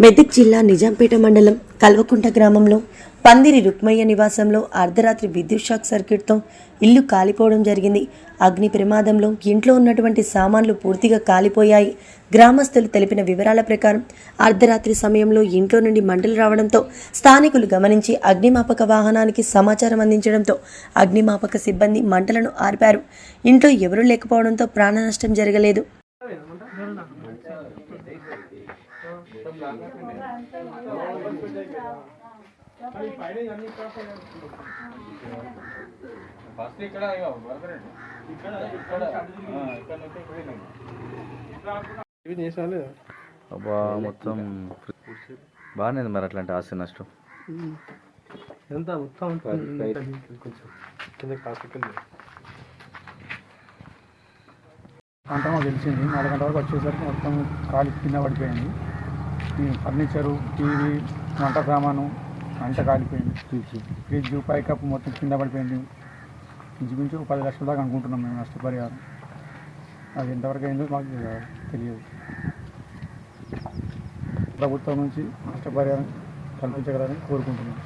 మెదక్ జిల్లా నిజాంపేట మండలం కల్వకుంట గ్రామంలో పందిరి రుక్మయ్య నివాసంలో అర్ధరాత్రి విద్యుత్ షాక్ సర్క్యూట్తో ఇల్లు కాలిపోవడం జరిగింది. అగ్ని ప్రమాదంలో ఇంట్లో ఉన్నటువంటి సామాన్లు పూర్తిగా కాలిపోయాయి. గ్రామస్తులు తెలిపిన వివరాల ప్రకారం అర్ధరాత్రి సమయంలో ఇంట్లో నుండి మంటలు రావడంతో స్థానికులు గమనించి అగ్నిమాపక వాహనానికి సమాచారం అందించడంతో అగ్నిమాపక సిబ్బంది మంటలను ఆర్పారు. ఇంట్లో ఎవరూ లేకపోవడంతో ప్రాణ నష్టం జరగలేదు. ఫస్ట్ ఇక్కడ అబ్బా మొత్తం బాగానే ఉంది మరి అట్లాంటి ఆస్తి నష్టం. ఎంత మొత్తం? ఉంటుంది. కొంచెం కింద కాసుకెళ్ళి గంట మాకు తెలిసింది. నాలుగు గంటల వరకు వచ్చేసరికి మొత్తం కాలి కింద పడిపోయింది. ఈ ఫర్నిచరు టీవీ వంట సామాను అంత కాలిపోయింది. ఫ్రిడ్జ్ ఫ్రిడ్జ్ పైకప్పు మొత్తం కింద పడిపోయింది. ఇంచుమించు పది లక్షల దాకా అనుకుంటున్నాం మేము నష్టపరిహారం అది ఎంతవరకు అయిందో మాకు తెలియదు. ప్రభుత్వం నుంచి నష్టపరిహారం కల్పించగలని కోరుకుంటున్నాం.